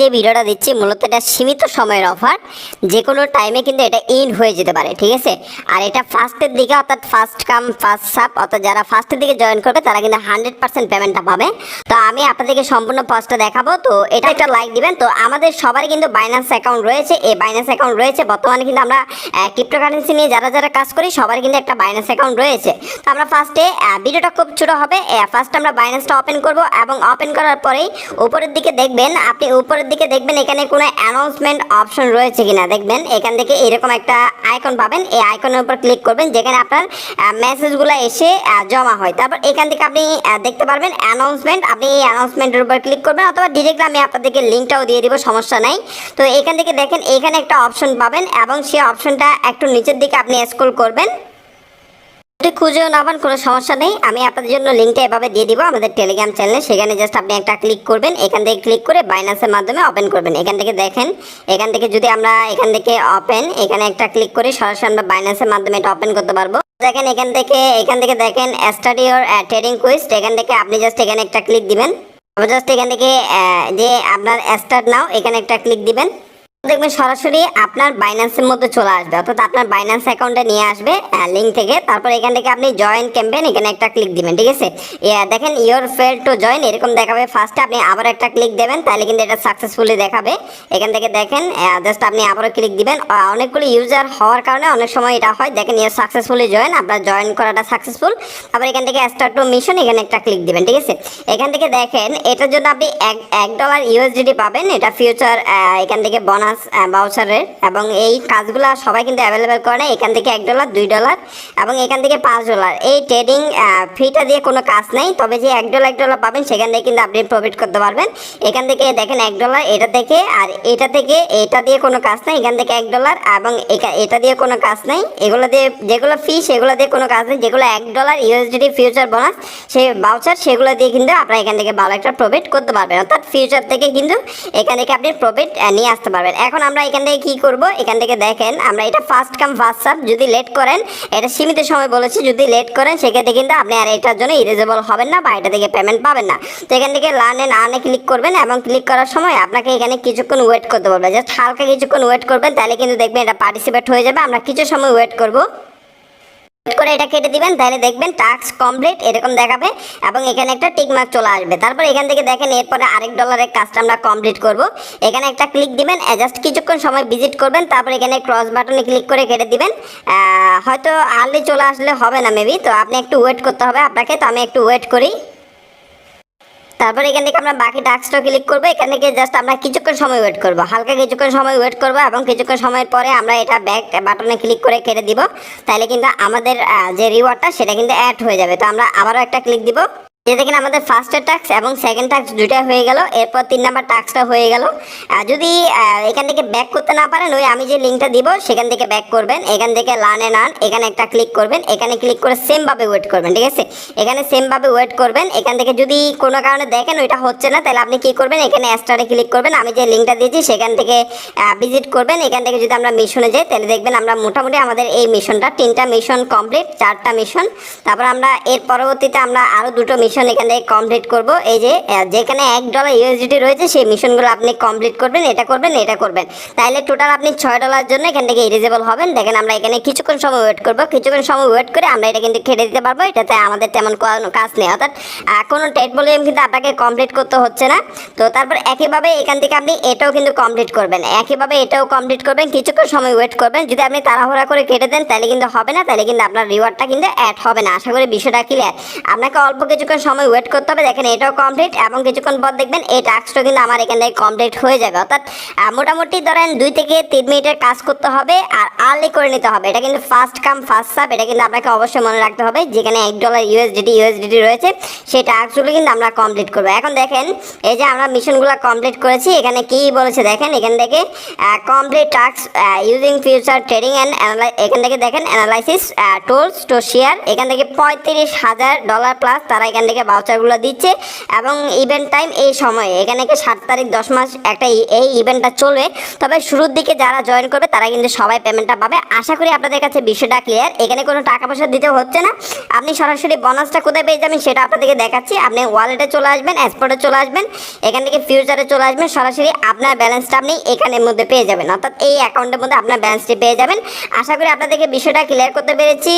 যে ভিডিওটা দিচ্ছি, মূলত এটা সীমিত সময়ের অফার যে কোনো টাইমে কিন্তু এটা ইন হয়ে যেতে পারে, ঠিক আছে? আর এটা ফার্স্টের দিকে, অর্থাৎ ফার্স্ট কাম ফার্স্ট সাপ অর্থাৎ যারা ফার্স্টের দিকে জয়েন করবে, তারা কিন্তু হান্ড্রেড পার্সেন্ট পেমেন্টটা পাবে। তো আমি আপনাদেরকে সম্পূর্ণ পোস্টটা দেখাবো। তো এটা একটা লাইক দিবেন। তো আমাদের সবারই কিন্তু বাইন্যান্স অ্যাকাউন্ট রয়েছে। এই বাইন্যান্স অ্যাকাউন্ট রয়েছে। বর্তমানে কিন্তু আমরা ক্রিপ্টোকারেন্সি নিয়ে যারা যারা কাজ করি সবার কিন্তু একটা বাইন্যান্স অ্যাকাউন্ট রয়েছে। তো আমরা ফার্স্টে ভিডিওটা খুব ছোট হবে। ফার্স্ট আমরা বাইন্যান্সটা ওপেন করব এবং ওপেন করার পরেই উপরের দিকে দেখবেন, আপনি উপরের দিকে দেখবেন এখানে কোনো অ্যানাউন্সমেন্ট অপশন রয়েছে কিনা। দেখবেন এখান থেকে এরকম একটা আইকন পাবেন। এই আইকনের উপর ক্লিক করবেন, যেখানে আপনার মেসেজগুলো এসে জমা হয়। তারপর এখান থেকে আপনি দেখতে পারবেন অ্যানাউন্সমেন্ট আপনি এই অ্যানাউন্সমেন্টের উপর ক্লিক করবেন, অথবা ডিরেক্টলি আমি আপনাদেরকে লিঙ্কটাও দিয়ে দিব, সমস্যা নাই। তো এখান থেকে দেখেন, এখানে একটা অপশন পাবেন এবং সেই অপশনটা একটু নিচের দিকে আপনি স্ক্রল করবেন। খুঁজেও না পান কোনো সমস্যা নেই। আমি আপনাদের জন্য লিঙ্কটা এভাবে দিয়ে দিব আমাদের টেলিগ্রাম চ্যানেলে সেখানে জাস্ট আপনি একটা ক্লিক করবেন। এখান থেকে ক্লিক করে বাইন্যান্সের মাধ্যমে ওপেন করবেন। এখান থেকে দেখেন এখান থেকে যদি আমরা এখান থেকে ওপেন এখানে একটা ক্লিক করে সরাসরি আমরা বাইন্যান্সের মাধ্যমে এটা ওপেন করতে পারব। দেখেন এখান থেকে এখান থেকে দেখেন স্টাডি ওর ট্রেডিং কুইজ এখান থেকে আপনি জাস্ট এখানে একটা ক্লিক দিবেন। জাস্ট এখান থেকে আহ, যে আপনার স্টার্ট নাও এখানে একটা ক্লিক দিবেন। দেখবেন সরাসরি আপনার বাইন্যান্সের মধ্যে চলে আসবে। অর্থাৎ আপনার বাইন্যান্স অ্যাকাউন্টে নিয়ে আসবে লিঙ্ক থেকে। তারপর এখান থেকে আপনি জয়েন ক্যাম্পেন এখানে একটা ক্লিক দিবেন, ঠিক আছে? দেখেন ইওর ফেল টু জয়েন এরকম দেখাবে। ফার্স্টে আপনি আবার একটা ক্লিক দেবেন, তাহলে কিন্তু এটা সাকসেসফুলি দেখাবে। এখান থেকে দেখেন জাস্ট আপনি আবারও ক্লিক দিবেন। অনেকগুলো ইউজার হওয়ার কারণে অনেক সময় এটা হয়। দেখেন ইওর সাকসেসফুলি জয়েন আপনার জয়েন করাটা সাকসেসফুল তারপর এখান থেকে স্টার্ট টু মিশন এখানে একটা ক্লিক দিবেন, ঠিক আছে? এখান থেকে দেখেন, এটার জন্য আপনি এক এক ডলার ইউএসডিটি পাবেন। এটা ফিউচার এখান থেকে বোনাস বাউচারের এবং এই কাজগুলো সবাই কিন্তু অ্যাভেলেবেল করে এখান থেকে এক ডলার দুই ডলার এবং এখান থেকে পাঁচ ডলার এই ট্রেডিং ফিটা দিয়ে কোনো কাজ নেই। তবে যে এক ডলার এক ডলার পাবেন, সেখান থেকে কিন্তু আপনি প্রফিট করতে পারবেন। এখান থেকে দেখেন এক ডলার এটা থেকে আর এটা থেকে এটা দিয়ে কোনো কাজ নেই। এখান থেকে এক ডলার এবং এটা দিয়ে কোনো কাজ নেই। এগুলো দিয়ে যেগুলো ফি সেগুলো দিয়ে কোনো কাজ নেই। যেগুলো এক ডলার ইউএসডিটি ফিউচার বোনাস সেই বাউচার সেগুলো দিয়ে কিন্তু আপনারা এখান থেকে ভালো একটা প্রফিট করতে পারবেন। অর্থাৎ ফিউচার থেকে কিন্তু এখান থেকে আপনি প্রফিট নিয়ে আসতে পারবেন। এখন আমরা এখান থেকে কী করব? এখান থেকে দেখেন, আমরা এটা ফার্স্ট কাম ফার্স্ট সার্ভ যদি লেট করেন, এটা সীমিত সময় বলেছি, যদি লেট করেন, সেক্ষেত্রে কিন্তু আপনি আর এটার জন্য ইরেজেবল হবেন না বা এটা থেকে পেমেন্ট পাবেন না। তো এখান থেকে লার্ন এন্ড আর্নে ক্লিক করবেন এবং ক্লিক করার সময় আপনাকে এখানে কিছুক্ষণ ওয়েট করতে বলবে। জাস্ট হালকা কিছুক্ষণ ওয়েট করবেন, তাহলে কিন্তু দেখবেন এটা পার্টিসিপেট হয়ে যাবে। আমরা কিছু সময় ওয়েট করব। করে এটা কেটে দিবেন, তাহলে দেখবেন টাস্ক কমপ্লিট এরকম দেখাবে এবং এখানে একটা টিক মার্ক চলে আসবে। তারপর এখান থেকে দেখেন এরপরে আরেক ডলারের কাজটা আমরা কমপ্লিট করব। এখানে একটা ক্লিক দিবেন জাস্ট কিছুক্ষণ সময় ভিজিট করবেন, তারপর এখানে ক্রস বাটনে ক্লিক করে কেটে দিবেন। হয়তো আর্লি চলে আসলে হবে না মেবি তো আপনি একটু ওয়েট করতে হবে আপনাকে, তো আমি একটু ওয়েট করি। তারপর এখান থেকে আমরা বাকি টাস্কটা ক্লিক করব। এখান থেকে জাস্ট আমরা কিছুক্ষণ সময় ওয়েট করব। হালকা কিছুক্ষণ সময় ওয়েট করব এবং কিছুক্ষণ সময়ের পরে আমরা এটা ব্যাক বাটনে ক্লিক করে কেটে দিব। তাহলে কিন্তু আমাদের যে রিওয়ার্ডটা সেটা কিন্তু অ্যাড হয়ে যাবে। তো আমরা আবারও একটা ক্লিক দিব। যে দেখেন আমাদের ফার্স্টের টাস্ক এবং সেকেন্ড টাস্ক দুইটা হয়ে গেল, এরপর তিন নাম্বার টাস্কটা হয়ে গেল। যদি এখান থেকে ব্যাক করতে না পারেন, ওই আমি যে লিঙ্কটা দিব, সেখান থেকে ব্যাক করবেন। এখান থেকে লার্ন নান এখানে একটা ক্লিক করবেন। এখানে ক্লিক করে সেমভাবে ওয়েট করবেন, ঠিক আছে? এখানে সেমভাবে ওয়েট করবেন। এখান থেকে যদি কোনো কারণে দেখেন ওইটা হচ্ছে না, তাহলে আপনি কি করবেন? এখানে স্টারে ক্লিক করবেন। আমি যে লিঙ্কটা দিয়েছি, সেখান থেকে ভিজিট করবেন। এখান থেকে যদি আমরা মিশনে যাই, তাহলে দেখবেন আমরা মোটামুটি আমাদের এই মিশনটা তিনটা মিশন কমপ্লিট চারটা মিশন তারপর আমরা এর পরবর্তীতে আমরা আরও দুটো মিশন এখান থেকে কমপ্লিট করব। এই যে যেখানে এক ডলার ইউএসডিটি রয়েছে, সেই মিশনগুলো আপনি কমপ্লিট করবেন, এটা করবেন এটা করবেন। তাহলে টোটাল আপনি ছয় ডলার জন্য এখান থেকে ইলিজিবল হবেন। দেখেন আমরা এখানে কিছুক্ষণ সময় ওয়েট করব। কিছুক্ষণ সময় ওয়েট করে আমরা এটা কিন্তু খেটে দিতে পারব। এটাতে আমাদের তেমন কোনো কাজ নেই। অর্থাৎ কোনো টেট ভলিউম কিন্তু আপনাকে কমপ্লিট করতে হচ্ছে না। তো তারপর একইভাবে এখান থেকে আপনি এটাও কিন্তু কমপ্লিট করবেন। একইভাবে এটাও কমপ্লিট করবেন, কিছুক্ষণ সময় ওয়েট করবেন। যদি আপনি তাড়াহুড়া করে কেটে দেন তাহলে কিন্তু হবে না। তাহলে কিন্তু আপনার রিওয়ার্ডটা কিন্তু অ্যাড হবে না। আশা করি বিষয়টা ক্লিয়ার আপনাকে অল্প কিছুক্ষণ সময় ওয়েট করতে হবে। দেখেন এটাও কমপ্লিট এবং কিছুক্ষণ পর দেখবেন এই টাস্কটা কিন্তু আমার এখান থেকে কমপ্লিট হয়ে যাবে। অর্থাৎ মোটামুটি ধরেন দুই থেকে তিন মিনিটের কাজ করতে হবে আর আর্লি করে নিতে হবে। এটা কিন্তু ফার্স্ট কাম ফার্স্ট সাপ এটা কিন্তু আপনাকে অবশ্যই মনে রাখতে হবে। যেখানে এক ডলার ইউএসডিটি ইউএসডিটি রয়েছে, সেই টাস্কগুলো কিন্তু আমরা কমপ্লিট করব। এখন দেখেন, এই যে আমরা মিশনগুলো কমপ্লিট করেছি, এখানে কি বলেছে দেখেন? এখান থেকে complete task using future trading and এখান থেকে দেখেন অ্যানালাইসিস টুলস টু শেয়ার এখান থেকে পঁয়ত্রিশ হাজার ডলার প্লাস তারা এখান থেকে বাউচারগুলো দিচ্ছে এবং ইভেন্ট টাইম এই সময়ে। এখানে কি সাত তারিখ, দশ মাস একটা এই ইভেন্টটা চলবে। তবে শুরুর দিকে যারা জয়েন করবে, তারা কিন্তু সবাই পেমেন্টটা পাবে। আশা করি আপনাদের কাছে বিষয়টা ক্লিয়ার এখানে কোনো টাকা পয়সা দিতে হচ্ছে না। আপনি সরাসরি বোনাসটা কোথায় পেয়ে যাবেন সেটা আপনাদেরকে দেখাচ্ছি। আপনি ওয়ালেটে চলে আসবেন এক্সপোর্টে চলে আসবেন, এখান থেকে ফিউচারে চলে আসবেন, সরাসরি আপনার ব্যালেন্সটা আপনি এখানের মধ্যে পেয়ে যাবেন। অর্থাৎ এই অ্যাকাউন্টের মধ্যে আপনার ব্যালেন্সটি পেয়ে যাবেন। আশা করি আপনাদেরকে বিষয়টা ক্লিয়ার করতে পেরেছি।